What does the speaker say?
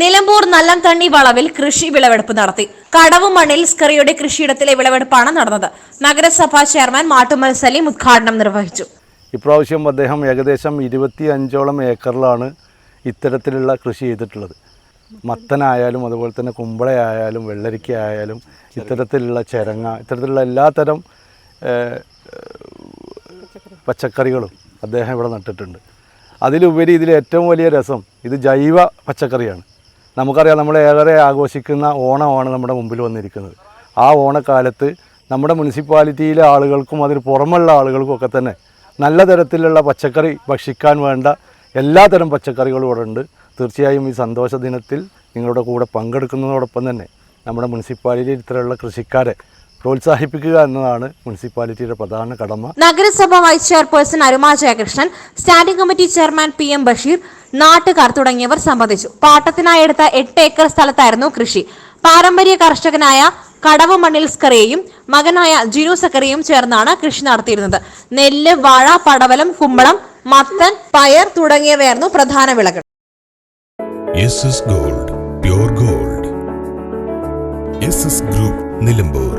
നിലമ്പൂർ നല്ലംതണ്ണി വളവിൽ കൃഷി വിളവെടുപ്പ് നടത്തി. കടവ് മണ്ണിൽ സ്കറിയുടെ കൃഷിയിടത്തിലെ വിളവെടുപ്പാണ് നടന്നത്. നഗരസഭാ ചെയർമാൻ മാട്ടുമൽ സലീം ഉദ്ഘാടനം നിർവഹിച്ചു. ഇപ്രാവശ്യം അദ്ദേഹം ഏകദേശം ഇരുപത്തി അഞ്ചോളം ഏക്കറിലാണ് ഇത്തരത്തിലുള്ള കൃഷി ചെയ്തിട്ടുള്ളത്. മത്തനായാലും അതുപോലെ തന്നെ കുമ്പളയായാലും വെള്ളരിക്ക ആയാലും ഇത്തരത്തിലുള്ള ചെരങ്ങ ഇത്തരത്തിലുള്ള എല്ലാത്തരം പച്ചക്കറികളും അദ്ദേഹം ഇവിടെ നട്ടിട്ടുണ്ട്. അതിലുപരി ഇതിൽ ഏറ്റവും വലിയ രസം ഇത് ജൈവ പച്ചക്കറിയാണ്. നമുക്കറിയാം നമ്മൾ ഏറെ ആഘോഷിക്കുന്ന ഓണമാണ് നമ്മുടെ മുമ്പിൽ വന്നിരിക്കുന്നത്. ആ ഓണക്കാലത്ത് നമ്മുടെ മുനിസിപ്പാലിറ്റിയിലെ ആളുകൾക്കും അതിന് പുറമുള്ള ആളുകൾക്കും ഒക്കെ തന്നെ നല്ല തരത്തിലുള്ള പച്ചക്കറി ഭക്ഷിക്കാൻ വേണ്ട എല്ലാതരം പച്ചക്കറികളും ഇവിടെ ഉണ്ട്. തീർച്ചയായും ഈ സന്തോഷ ദിനത്തിൽ നിങ്ങളുടെ കൂടെ പങ്കെടുക്കുന്നതോടൊപ്പം തന്നെ നമ്മുടെ മുനിസിപ്പാലിറ്റിയിൽ ഇത്തരമുള്ള കൃഷിക്കാരെ പ്രോത്സാഹിപ്പിക്കുക എന്നതാണ് മുനിസിപ്പാലിറ്റിയുടെ പ്രധാന കടമ. നഗരസഭ vice chairperson Aruma Jayakrishnan standing committee chairman P M Basheer നാട്ടുകാർ തുടങ്ങിയവർ സംബന്ധിച്ചു. പാട്ടത്തിനായി എടുത്ത എട്ട് ഏക്കർ സ്ഥലത്തായിരുന്നു കൃഷി. പാരമ്പര്യ കർഷകനായ കടവ് മണ്ണിൽ സ്കറിയയും മകനായ ജിനു സക്കറിയും ചേർന്നാണ് കൃഷി നടത്തിയിരുന്നത്. നെല്ല് വാഴ പടവലം കുമ്പളം മത്തൻ പയർ തുടങ്ങിയവയായിരുന്നു പ്രധാന വിളകൾ. S S gold pure gold. S S group Nilambur.